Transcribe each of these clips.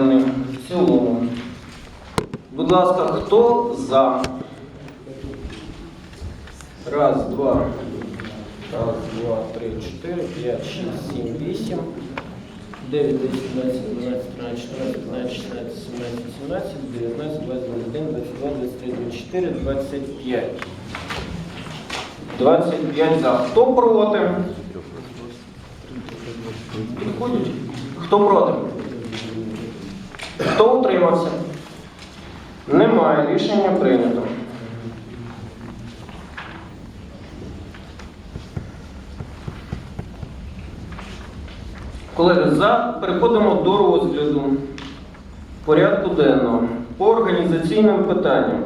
в цілому. Будь ласка, хто за? Раз, два. Раз, два, три, чотири, п'ять, шість, сім, вісім. 9, 10, 11, 12, 13, 14, 15, 16, 17, 18, 19, 20, 21, 22, 23, 24, 25. 25 за. Хто проти? Підходять? Хто проти? Хто утримався? Немає. Рішення прийнято. Колеги, за переходимо до розгляду порядку денного по організаційним питанням.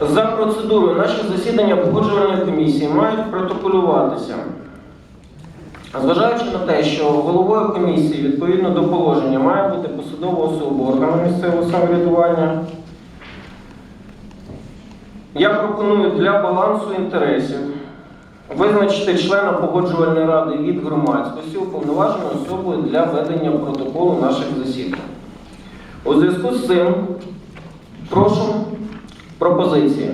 За процедурою наші засідання погоджувальної комісії мають протоколюватися. Зважаючи на те, що головою комісії відповідно до положення має бути посадова особа органу місцевого самоврядування, я пропоную для балансу інтересів визначити члена погоджувальної ради від громадськості уповноваженою особою для ведення протоколу наших засідань. У зв'язку з цим прошу пропозиції.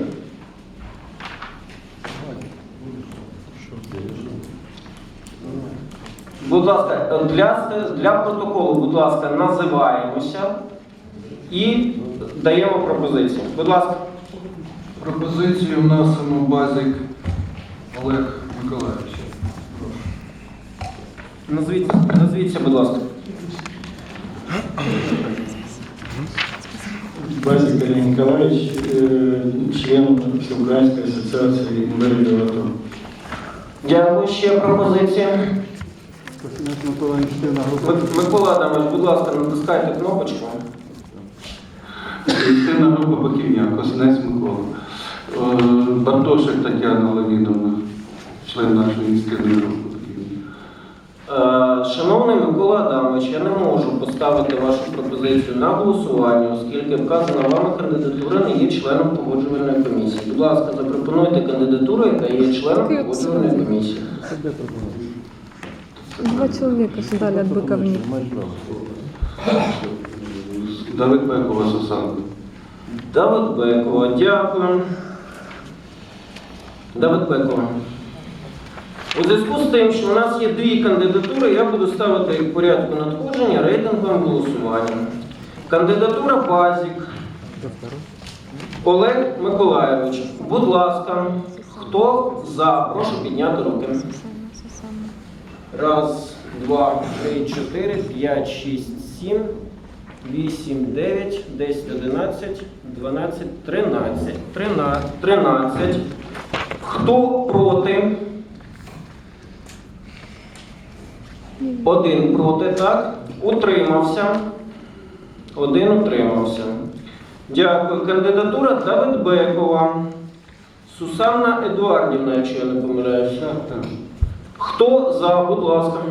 Будь ласка, для, для протоколу, будь ласка, називаємося і даємо пропозиції. Будь ласка. Пропозицію вносимо Базик Олег Миколаївич. Назвіться, назвіться, будь ласка. Базик Олег Николаевич, э, член Всеукраинской ассоциации инвалидов АТО. Дякую. Ще пропозиції. Мик- Микола Адамович, будь ласка, натискайте кнопочку. Істинна група Баківня, Косинець Микола. Е, Бартошик Тетяна Леонідовна, член нашої істинної групи. Е, Шановний Микола Адамович, я не можу поставити вашу пропозицію на голосування, оскільки вказана вами кандидатура не є членом погоджувальної комісії. Будь ласка, запропонуйте кандидатуру, яка є членом погоджувальної комісії. Два человека сюда от быковни. Давид Бекова Сусанка. Давид Бекова, дякую. Давид Бекова. У зв'язку з тим, що у нас є дві кандидатури, я буду ставити їх в порядку надходження рейтинговим голосуванням. Кандидатура Базік. Олег Миколайович. Будь ласка, хто за? Прошу підняти руки. Раз, два, три, чотири, п'ять, шість, сім, вісім, дев'ять, десять, одинадцять, дванадцять, тринадцять. Трина- Тринадцять. Хто проти? Один проти, так? Утримався. Один утримався. Дякую. Кандидатура Давид Бекова. Сусанна Едуардівна, якщо я не помиляюся. Так, так. Хто за, будь ласка?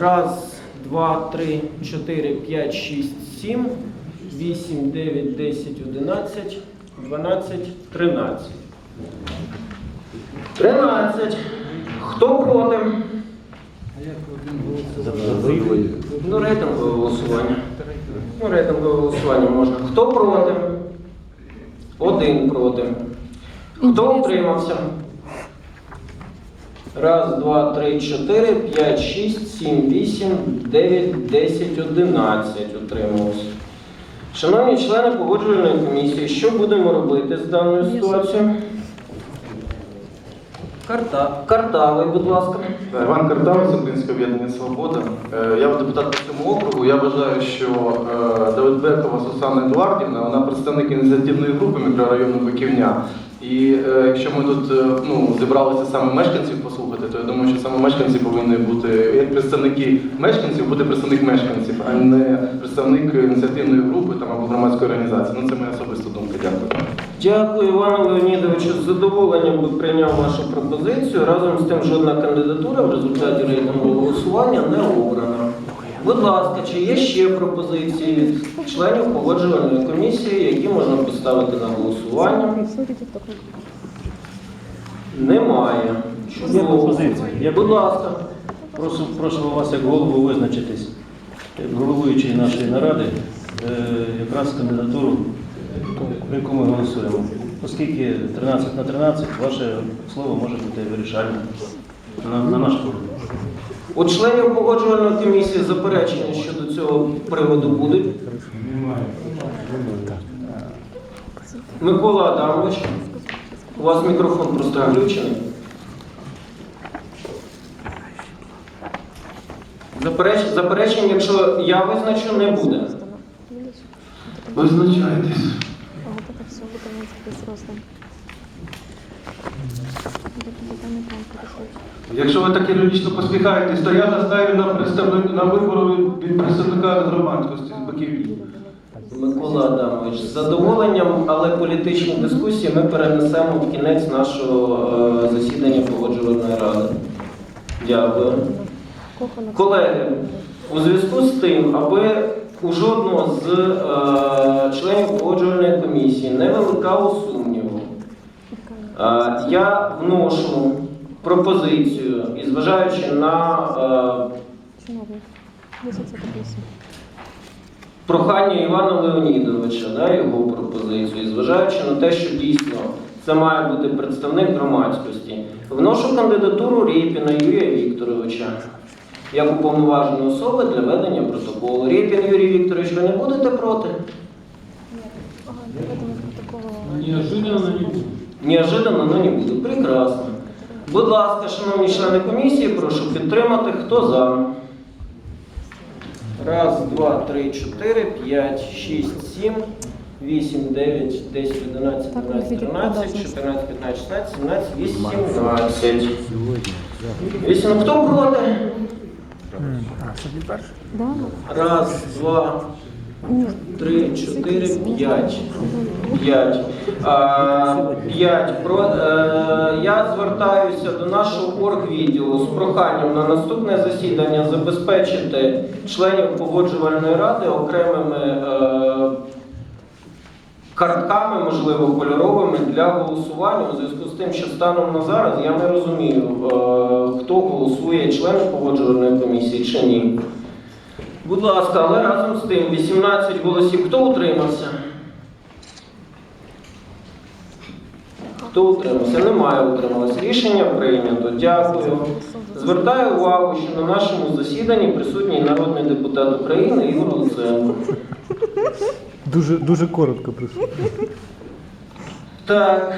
Раз, два, три, чотири, п'ять, шість, сім, вісім, дев'ять, десять, одинадцять, дванадцять, тринадцять. Тринадцять. Хто проти? Ну, рейтингове голосування. Ну, рейтингове голосування можна. Хто проти? Один проти. Хто утримався? Раз, два, три, чотири, п'ять, шість, сім, вісім, дев'ять, десять, одинадцять утрималось. Шановні члени погоджувальної комісії, що будемо робити з даною ситуацією? Карта. Картавий, будь ласка. Іван Картавець, Українське об'єднання Свобода. Е, Я депутат по цьому округу. Я вважаю, що е, Давид Бекова Сусанна Едуардівна, вона представник ініціативної групи мікрорайону Биківня. І е, якщо ми тут е, ну, зібралися саме мешканців послухати, то я думаю, що саме мешканці повинні бути як представники мешканців, бути представник мешканців, а не представник ініціативної групи там або громадської організації. Ну це моя особиста думка. Дякую. Дякую, Івану Леонідовичу. З задоволенням би прийняв вашу пропозицію. Разом з тим жодна кандидатура в результаті рейтингового голосування не обрана. Будь ласка, чи є ще пропозиції від членів погоджувальної комісії, які можна поставити на голосування? Немає. Є пропозиція. Є Будь ласка. Прошу, прошу вас як голову визначитись. головуючої нашої наради е, якраз кандидатуру, про яку ми голосуємо. Оскільки 13 на 13, ваше слово може бути вирішальним на, на наш погляд. У членів погоджувальної комісії заперечення щодо цього приводу будуть? Микола Адамович, у вас мікрофон просто включений. Запереч... Заперечень, якщо я визначу, не буде. Визначайтесь. А вот все без роста. Якщо ви так іронічно посміхаєтесь, то я настаю на представник на вибори від представника громадськості з Баківні. Микола Адамович, з задоволенням, але політичні дискусії ми перенесемо в кінець нашого е, засідання погоджувальної ради. Дякую. Колеги, у зв'язку з тим, аби у жодного з е, членів погоджувальної комісії не виникало е, я вношу пропозицію і зважаючи на е, прохання Івана Леонідовича, да, його пропозицію, і зважаючи на те, що дійсно це має бути представник громадськості, вношу кандидатуру Рєпіна Юрія Вікторовича як уповноваженої особи для ведення протоколу. Рєпін Юрій Вікторович, ви не будете проти? Ні, Ага, поэтому протокола... Неожиданно, но не буду. Прекрасно. Будь ласка, шановні члени комісії, прошу підтримати. Хто за? Раз, два, три, чотири, п'ять, шість, сім, вісім, дев'ять, десять, одинадцять, дванадцять, тринадцять, чотирнадцять, п'ятнадцять, шістнадцять, сімнадцять, вісімнадцять. Вісім. Хто проти? Раз, два. Три, чотири, п'ять. П'ять. П'ять. Е, я звертаюся до нашого оргвідділу з проханням на наступне засідання забезпечити членів погоджувальної ради окремими е, картками, можливо, кольоровими для голосування у зв'язку з тим, що станом на зараз я не розумію, е, хто голосує, члени погоджувальної комісії чи ні. Будь ласка, але разом з тим 18 голосів. Хто утримався? Хто утримався? Немає утрималось. Рішення прийнято. Дякую. Звертаю увагу, що на нашому засіданні присутній народний депутат України Ігор Луценко. Дуже, дуже коротко прийшло. Так.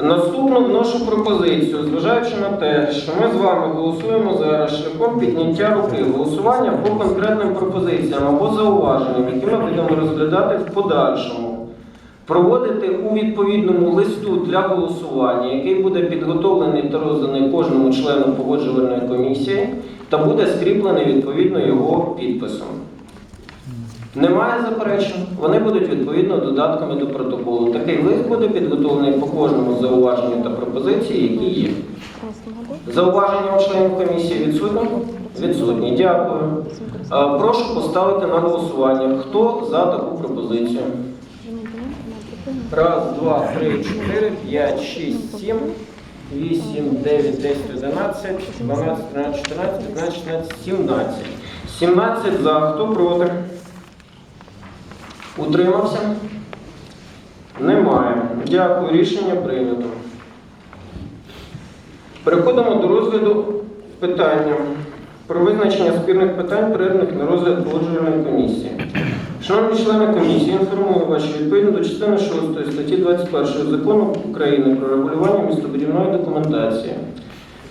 Наступну вношу пропозицію, зважаючи на те, що ми з вами голосуємо зараз шляхом підняття руки, голосування по конкретним пропозиціям або зауваженням, які ми будемо розглядати в подальшому, проводити у відповідному листу для голосування, який буде підготовлений та розданий кожному члену погоджувальної комісії та буде скріплений відповідно його підписом. Немає заперечень, вони будуть відповідно додатками до протоколу. Такий лист буде підготовлений по кожному зауваженню та пропозиції, які є. Зауваження у членів комісії відсутні? Відсутні. Дякую. Прошу поставити на голосування. Хто за таку пропозицію? Раз, два, три, чотири, п'ять, шість, сім, вісім, дев'ять, десять, одинадцять, дванадцять, тринадцять, чотирнадцять, п'ятнадцять, шістнадцять, сімнадцять. Сімнадцять за. Хто проти? Утримався? Немає. Дякую. Рішення прийнято. Переходимо до розгляду питання про визначення спірних питань, переданих на розгляд погоджувальної комісії. Шановні члени комісії, інформую вас, що відповідно до частини 6 статті 21 закону України про регулювання містобудівної документації.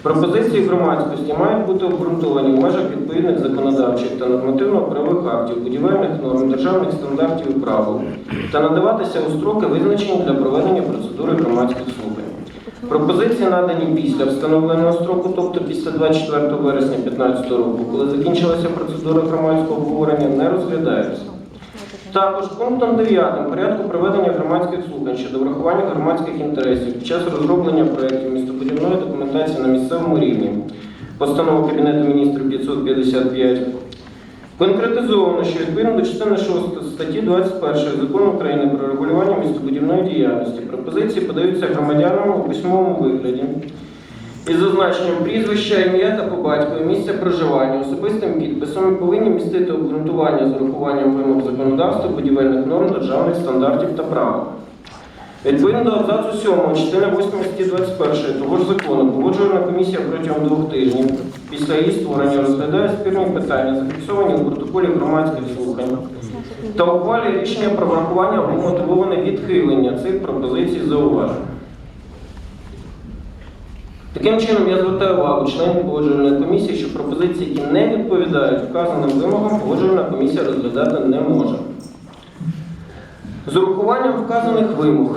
Пропозиції громадськості мають бути обґрунтовані в межах відповідних законодавчих та нормативно-правових актів, будівельних норм, державних стандартів і правил та надаватися у строки, визначені для проведення процедури громадських слухань. Пропозиції надані після встановленого строку, тобто після 24 вересня 2015 року, коли закінчилася процедура громадського обговорення, не розглядаються. Також пунктом 9 порядку проведення громадських слухань щодо врахування громадських інтересів під час розроблення проєктів містобудівної документації на місцевому рівні. Постанова Кабінету міністрів 555. Конкретизовано, що відповідно до частини 6 статті 21 Закону України про регулювання містобудівної діяльності пропозиції подаються громадянам у письмовому вигляді. Із зазначенням прізвища, ім'я та по батькові, місця проживання, особистим підписом повинні містити обґрунтування з урахуванням вимог законодавства, будівельних норм, державних стандартів та права. Відповідно до абзацу 7 частини 8 статті 21 того ж закону, погоджувальна комісія протягом двох тижнів після її створення розглядає спірні питання, зафіксовані у протоколі громадських слухань, та ухвалює рішення про врахування або мотивоване відхилення цих пропозицій зауважень. Таким чином, я звертаю увагу членів погоджувальної комісії, що пропозиції, які не відповідають вказаним вимогам, погоджувальна комісія розглядати не може. З урахуванням вказаних вимог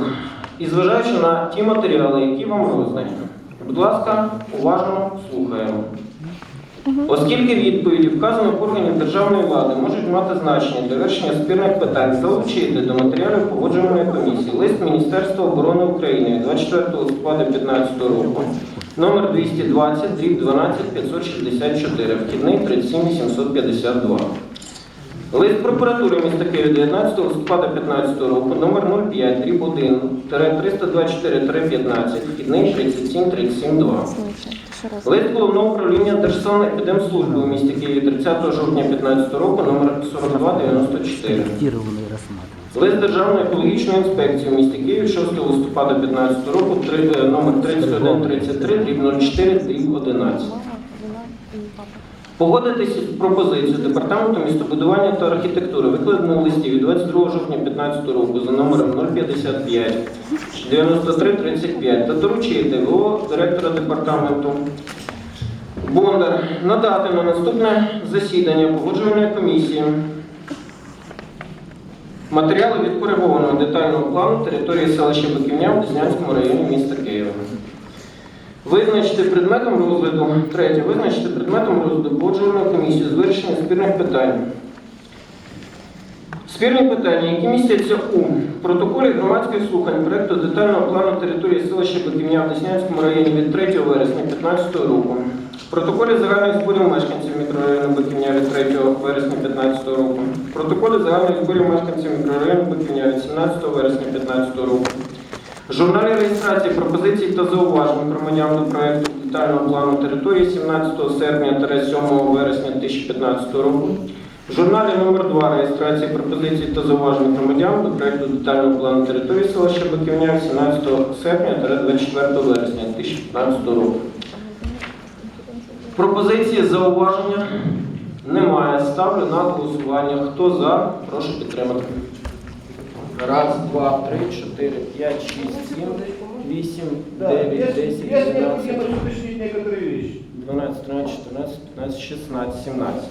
і зважаючи на ті матеріали, які вам роздані, будь ласка, уважно слухаємо. Оскільки відповіді вказаних органів державної влади можуть мати значення для вирішення спірних питань, залучити до матеріалів погоджувальної комісії лист Міністерства оборони України від 24 листопада 2015 року, номер 220, дріб 12 564, вхідний 37752. Лист прокуратури міста Києва 19 листопада 2015 року, номер 05, дріб 1, 324 15, вхідний 37372. Слухайте, ще раз. Лист головного управління Держсанепідемслужби у місті Києві 30 жовтня 2015 року, номер 4294. Лист Державної екологічної інспекції у місті Києві 6 листопада 2015 року, е, номер 3133, дріб 04, дріб 11. Мама, вона і папа. Погодитись з пропозицією Департаменту містобудування та архітектури, викладену в листі від 22 жовтня 2015 року за номером 055 9335 та доручити ВО директора департаменту Бондар надати на наступне засідання погоджувальної комісії матеріали відкоригованого детального плану території селища Биківня в Деснянському районі міста Києва. Визначити предметом розгляду, третє, визначити предметом розгляду погоджувальної комісії з вирішення спірних питань. Спірні питання, які містяться у протоколі громадських слухань проекту детального плану території селища Биківня в Деснянському районі від 3 вересня 2015 року, в протоколі загальних зборів мешканців мікрорайону Биківня від 3 вересня 2015 року, в протоколі загальних зборів мешканців мікрорайону Биківня від 17 вересня 2015 року, в журналі реєстрації пропозицій та зауважень громадян до проекту детального плану території 17 серпня та 7 вересня 2015 року. В журналі номер 2 реєстрації пропозицій та зауважень громадян до проекту детального плану території селища Биківня 17 серпня та 24 вересня 2015 року. Пропозиції зауваження немає. Ставлю на голосування. Хто за? Прошу підтримати. Раз, два, три, чотири, п'ять, шість, сім, вісім, дев'ять, десять, одинадцять, уточнить некоторые вещи. 12, 13, 14, 15, 16, 17.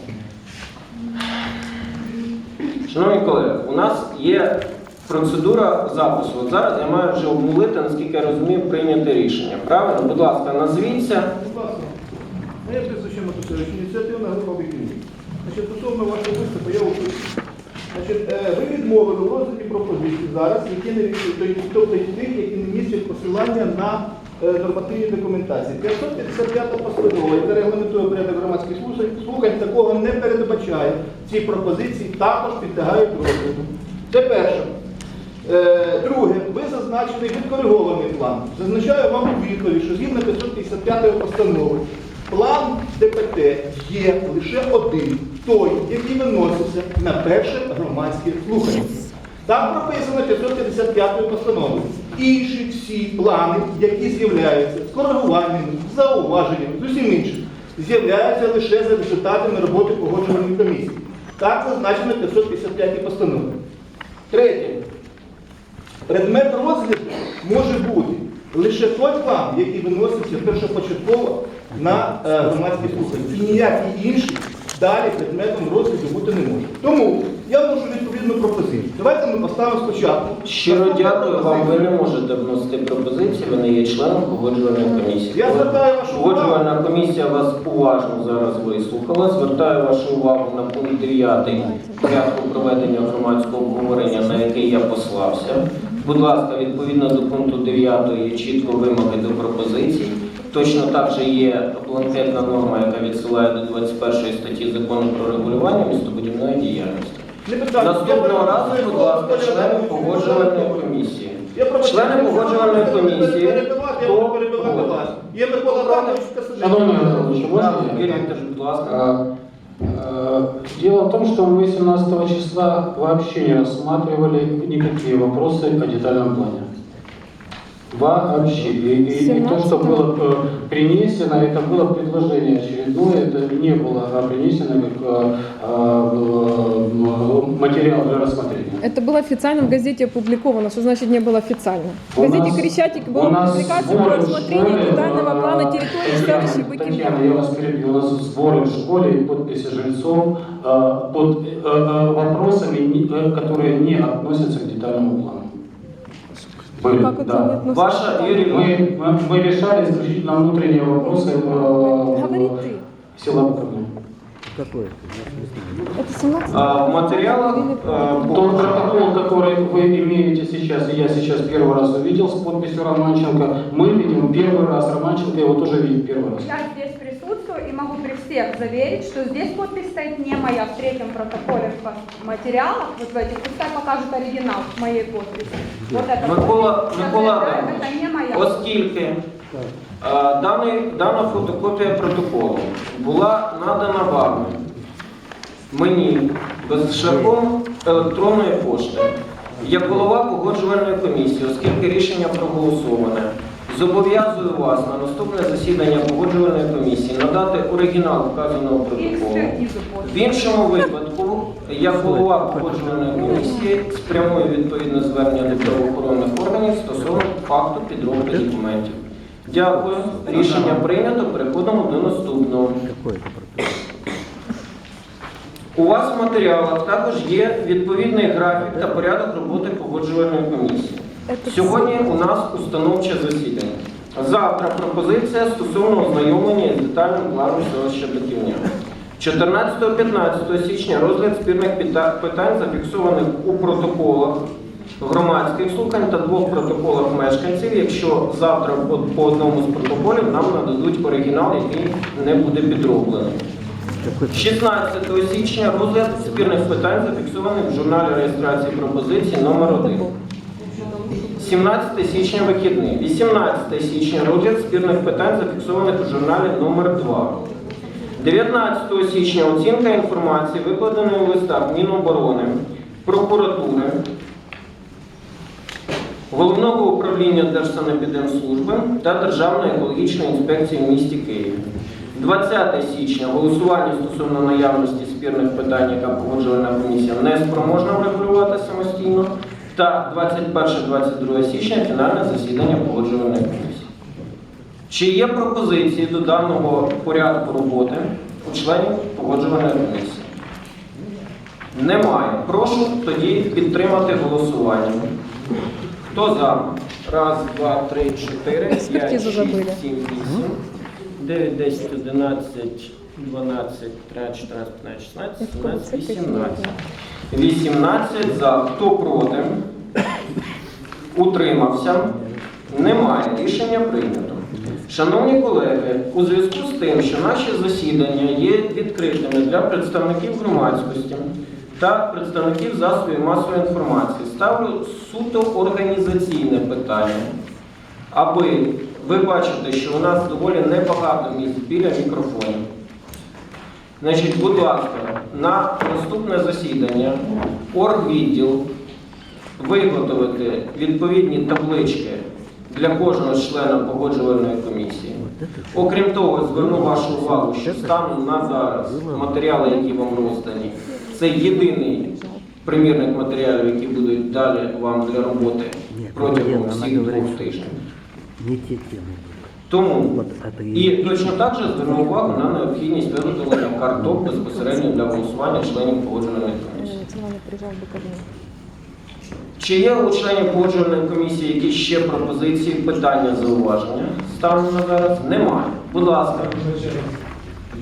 Шановні колеги, у нас є процедура запису. От зараз я маю вже обмулити, наскільки я розумію, прийняти рішення. Правильно? Будь ласка, назвіться. Моє прізвище Матусевич, ініціативна група «Вікінг». Значить, стосовно вашого виступу, я уточню. Значить, е, ви відмовили в розгляді пропозицій зараз, які не тобто тих, які не містять посилання на е, нормативні документації. 555 постанова, яка регламентує порядок громадських слухань, такого не передбачає. Ці пропозиції також підлягають розгляду. Це перше. Е, Друге, ви зазначений відкоригований план. Зазначаю вам у відповідь, що згідно 555 постанови, план ДПТ є лише один, той, який виноситься на перше громадське слухання. Там прописано 555 постанови. Інші всі плани, які з'являються з коригуваннями, з зауваженнями, з усім іншим, з'являються лише за результатами роботи погоджувальної комісії. Так зазначено 555 постанові. Третє. Предмет розгляду може бути лише той план, який виноситься першопочатково на е, громадські слухання. І ніякий інший далі предметом розгляду бути не може. Тому я вношу відповідну пропозицію. Давайте ми поставимо спочатку. Щиро дякую вам. Ви не можете вносити пропозиції, ви не є членом погоджувальної комісії. Я звертаю вашу увагу. Погоджувальна комісія вас уважно зараз вислухала. Звертаю вашу увагу на пункт 9 порядку проведення громадського обговорення, на який я послався. Будь ласка, відповідно до пункту 9 чітко вимоги до пропозицій. Точно так же є бланкетна норма, яка відсилає до 21 статті закону про регулювання містобудівної діяльності. Наступного разу, будь ласка, члени погоджувальної комісії. Члени погоджувальної комісії. Є Микола Касилевич. Шановний Анатолійович, можна будь ласка. А, э, Дело в том, что мы 18 числа вообще не рассматривали никакие вопросы о детальном плане. Вообще. И, и- и то, что 17-го. было э, принесено, это было предложение очередное, это не было а, принесено как э, э, материал для рассмотрения. Это было официально в газете опубликовано. Что значит не было официально? В газете нас- Крещатик нас публикация про рассмотрение детального э, плана территории Татьяна, селища Татьяна, я Быкин. вас перебью. У нас сборы в школе и подписи жильцов э, под э, вопросами, которые не относятся к детальному плану. Были, Как это не да. относится? Ваша, Юрий, Мы, мы, мы решали исключительно внутренние вопросы э, Говори ты. села Буковня. Это 17 А, в материалах а, Тот протокол, который вы имеете сейчас, и я сейчас первый раз увидел с подписью Романченко, мы видим первый раз, Романченко его тоже видит первый раз. Я здесь всех заверить, что здесь подпись стоит не моя в третьем протоколе в материалах, вот в этих, пускай покажут оригинал моей подписи. Вот это Микола, подпись, я Микола заявляю, Адамович, это не моя. оскільки е, даний, дана фотокопія протоколу була надана вами, мені, без шляхом електронної пошти, як голова погоджувальної комісії, оскільки рішення проголосоване, зобов'язую вас на наступне засідання погоджувальної комісії надати оригінал вказаного протоколу. В іншому випадку, як голова погоджувальної комісії спрямую відповідне звернення до правоохоронних органів стосовно факту підробки документів. Дякую. Рішення прийнято. Переходимо до наступного. У вас в матеріалах також є відповідний графік та порядок роботи погоджувальної комісії. Сьогодні у нас установче засідання. Завтра пропозиція стосовно ознайомлення із детальним планом селища Биківня. 14-15 січня розгляд спірних питань зафіксованих у протоколах громадських слухань та двох протоколах мешканців, якщо завтра по, по одному з протоколів нам нададуть оригінал, який не буде підроблений. 16 січня розгляд спірних питань зафіксованих в журналі реєстрації пропозицій номер 1 17 січня вихідний. 18 січня розгляд спірних питань зафіксованих у журналі номер 2 19 січня оцінка інформації, викладеної у листах Міноборони, прокуратури, Головного управління Держсанепідемслужби та Державної екологічної інспекції в місті Києві. 20 січня голосування стосовно наявності спірних питань, яка погоджувальна комісія не спроможна врегулювати самостійно. Та 21-22 січня фінальне засідання погоджувальної комісії. Чи є пропозиції до даного порядку роботи у членів погоджувальної комісії? Немає. Прошу тоді підтримати голосування. Хто за? Раз, два, три, чотири, п'ять, шість, сім, вісім, дев'ять, десять, одинадцять, дванадцять, тринадцять, чотирнадцять, п'ятнадцять, шістнадцять, сімнадцять, вісімнадцять. Вісімнадцять за. Хто проти? Утримався? Немає. Рішення прийнято. Шановні колеги, у зв'язку з тим, що наші засідання є відкритими для представників громадськості та представників засобів масової інформації, ставлю суто організаційне питання, аби ви бачите, що у нас доволі небагато місць біля мікрофонів. Значить, будь ласка, на наступне засідання оргвідділ виготовити відповідні таблички для кожного члена погоджувальної комісії. Окрім того, зверну вашу увагу, що станом на зараз матеріали, які вам роздані, це єдиний примірник матеріалів, які будуть далі вам для роботи протягом всіх двох тижнів. Не те темы. Тому Вот это и і точно так же зверну увагу на необхідність виготовлення карток безпосередньо для голосування членів погоджувальної комісії. Национальный приезжал в Буковину. Чи є у членів погоджувальної комісії якісь ще пропозиції, питання, зауваження? Станом на зараз немає. Будь ласка.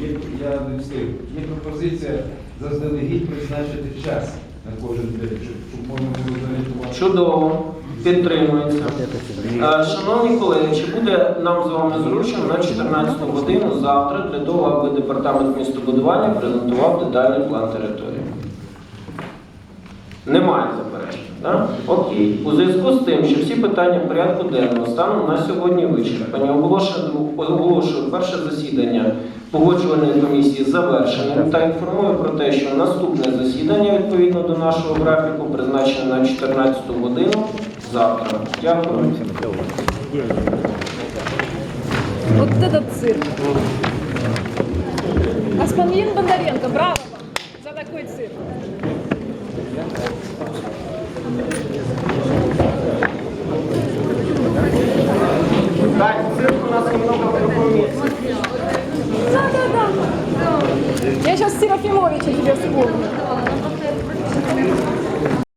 Є, я не встиг. Є пропозиція заздалегідь призначити час на кожен день, щоб, щоб можна було зорієнтувати. Чудово. Підтримується. Е, Шановні колеги, чи буде нам з вами зручно на 14 годину завтра для того, аби департамент містобудування презентував детальний план території? Немає заперечень. Да? Окей. У зв'язку з тим, що всі питання порядку денного станом на сьогодні вичерпані, оголошую, перше засідання погоджувальної комісії завершеним та інформую про те, що наступне засідання відповідно до нашого графіку призначене на 14 годину завтра. Дякую. Вот этот цирк. Господин Бондаренко, браво вам за такой цирк. Так, цирк у нас немного в другом месте. Да-да-да. Я сейчас Серафимовича тебе вспомню.